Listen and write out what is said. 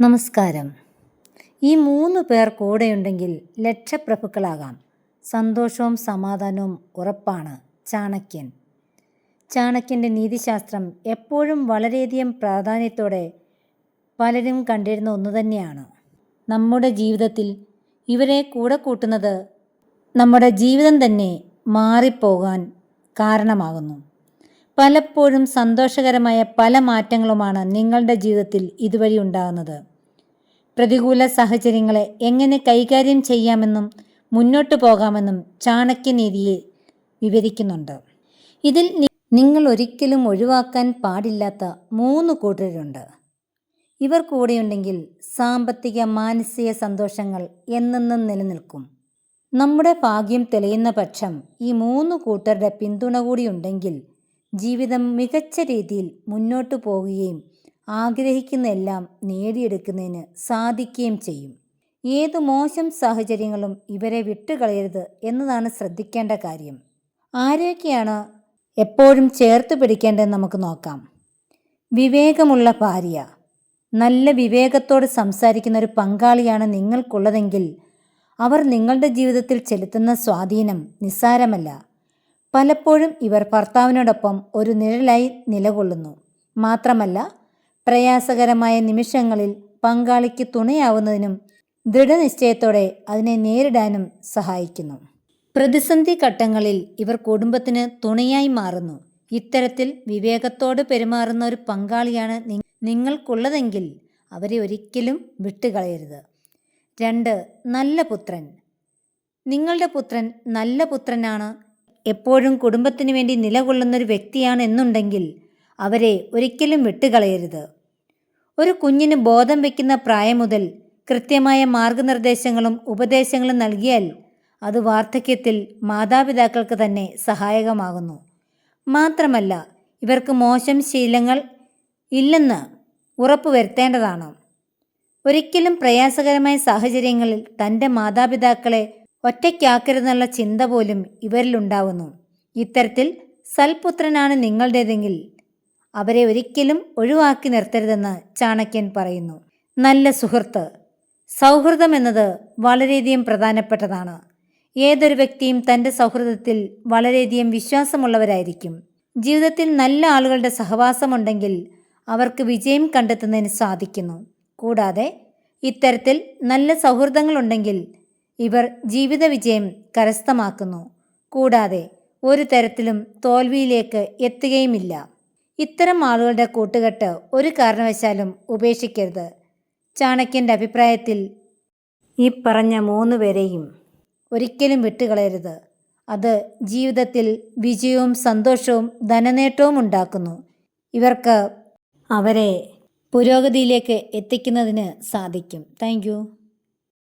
നമസ്കാരം. ഈ മൂന്ന് പേർ കൂടെയുണ്ടെങ്കിൽ ലക്ഷപ്രഭുക്കളാകാം. സന്തോഷവും സമാധാനവും ഉറപ്പാണ് ചാണക്യൻ. ചാണക്യന്റെ നീതിശാസ്ത്രം എപ്പോഴും വളരെയധികം പ്രാധാന്യത്തോടെ പലരും കണ്ടിരുന്ന ഒന്നു തന്നെയാണ്. നമ്മുടെ ജീവിതത്തിൽ ഇവരെ കൂടെ കൂട്ടുന്നത് നമ്മുടെ ജീവിതം തന്നെ മാറിപ്പോകാൻ കാരണമാകുന്നു. പലപ്പോഴും സന്തോഷകരമായ പല മാറ്റങ്ങളുമാണ് നിങ്ങളുടെ ജീവിതത്തിൽ ഇതുവഴി ഉണ്ടാകുന്നത്. പ്രതികൂല സാഹചര്യങ്ങളെ എങ്ങനെ കൈകാര്യം ചെയ്യാമെന്നും മുന്നോട്ട് പോകാമെന്നും ചാണക്യനീതിയെ വിവരിക്കുന്നുണ്ട്. ഇതിൽ നിങ്ങൾ ഒരിക്കലും ഒഴിവാക്കാൻ പാടില്ലാത്ത മൂന്ന് കൂട്ടരുണ്ട്. ഇവർ കൂടെയുണ്ടെങ്കിൽ സാമ്പത്തിക മാനസിക സന്തോഷങ്ങൾ എന്നെന്നും നിലനിൽക്കും. നമ്മുടെ ഭാഗ്യം തെളിയുന്ന പക്ഷം ഈ മൂന്ന് കൂട്ടരുടെ പിന്തുണ കൂടിയുണ്ടെങ്കിൽ ജീവിതം മികച്ച രീതിയിൽ മുന്നോട്ടു പോകുകയും ആഗ്രഹിക്കുന്ന എല്ലാം നേടിയെടുക്കുന്നതിന് സാധിക്കുകയും ചെയ്യും. ഏതു മോശം സാഹചര്യങ്ങളും ഇവരെ വിട്ടുകളയരുത് എന്നതാണ് ശ്രദ്ധിക്കേണ്ട കാര്യം. ആരെയൊക്കെയാണ് എപ്പോഴും ചേർത്ത് പിടിക്കേണ്ടതെന്ന് നമുക്ക് നോക്കാം. വിവേകമുള്ള ഭാര്യ. നല്ല വിവേകത്തോട് സംസാരിക്കുന്ന ഒരു പങ്കാളിയാണ് നിങ്ങൾക്കുള്ളതെങ്കിൽ അവർ നിങ്ങളുടെ ജീവിതത്തിൽ ചെലുത്തുന്ന സ്വാധീനം നിസ്സാരമല്ല. പലപ്പോഴും ഇവർ ഭർത്താവിനോടൊപ്പം ഒരു നിഴലായി നിലകൊള്ളുന്നു. മാത്രമല്ല പ്രയാസകരമായ നിമിഷങ്ങളിൽ പങ്കാളിക്ക് തുണയാവുന്നതിനും ദൃഢനിശ്ചയത്തോടെ അതിനെ നേരിടാനും സഹായിക്കുന്നു. പ്രതിസന്ധി ഘട്ടങ്ങളിൽ ഇവർ കുടുംബത്തിന് തുണയായി മാറുന്നു. ഇത്തരത്തിൽ വിവേകത്തോട് പെരുമാറുന്ന ഒരു പങ്കാളിയാണ് നിങ്ങൾക്കുള്ളതെങ്കിൽ അവരെ ഒരിക്കലും വിട്ടുകളയരുത്. രണ്ട് നല്ല പുത്രൻ. നിങ്ങളുടെ പുത്രൻ നല്ല പുത്രനാണ് എപ്പോഴും കുടുംബത്തിനു വേണ്ടി നിലകൊള്ളുന്നൊരു വ്യക്തിയാണ് എന്നുണ്ടെങ്കിൽ അവരെ ഒരിക്കലും വിട്ടുകളയരുത്. ഒരു കുഞ്ഞിന് ബോധം വയ്ക്കുന്ന പ്രായം മുതൽ കൃത്യമായ മാർഗനിർദ്ദേശങ്ങളും ഉപദേശങ്ങളും നൽകിയാൽ അത് വാർദ്ധക്യത്തിൽ മാതാപിതാക്കൾക്ക് തന്നെ സഹായകമാകുന്നു. മാത്രമല്ല ഇവർക്ക് മോശം ശീലങ്ങൾ ഇല്ലെന്ന് ഉറപ്പുവരുത്തേണ്ടതാണ് ഒരിക്കലും പ്രയാസകരമായ സാഹചര്യങ്ങളിൽ തന്റെ മാതാപിതാക്കളെ ഒറ്റയ്ക്കാക്കരുതെന്നുള്ള ചിന്ത പോലും ഇവരിലുണ്ടാവുന്നു. ഇത്തരത്തിൽ സൽപുത്രനാണ് നിങ്ങളുടേതെങ്കിൽ അവരെ ഒരിക്കലും ഒഴിവാക്കി നിർത്തരുതെന്ന് ചാണക്യൻ പറയുന്നു. നല്ല സുഹൃത്ത് സൗഹൃദം എന്നത് വളരെയധികം പ്രധാനപ്പെട്ടതാണ്. ഏതൊരു വ്യക്തിയും തന്റെ സൗഹൃദത്തിൽ വളരെയധികം വിശ്വാസമുള്ളവരായിരിക്കും. ജീവിതത്തിൽ നല്ല ആളുകളുടെ സഹവാസമുണ്ടെങ്കിൽ അവർക്ക് വിജയം കണ്ടെത്തുന്നതിന് സാധിക്കുന്നു. കൂടാതെ ഇത്തരത്തിൽ നല്ല സൗഹൃദങ്ങളുണ്ടെങ്കിൽ ഇവർ ജീവിത വിജയം കരസ്ഥമാക്കുന്നു. കൂടാതെ ഒരു തരത്തിലും തോൽവിയിലേക്ക് എത്തുകയുമില്ല. ഇത്തരം ആളുകളുടെ കൂട്ടുകെട്ട് ഒരു കാരണവശാലും ഉപേക്ഷിക്കരുത്. ചാണക്യന്റെ അഭിപ്രായത്തിൽ ഈ പറഞ്ഞ മൂന്ന് പേരെയും ഒരിക്കലും വിട്ടുകളയരുത്. അത് ജീവിതത്തിൽ വിജയവും സന്തോഷവും ധനനേട്ടവും ഉണ്ടാക്കുന്നു. ഇവർക്ക് അവരെ പുരോഗതിയിലേക്ക് എത്തിക്കുന്നതിന് സാധിക്കും. താങ്ക്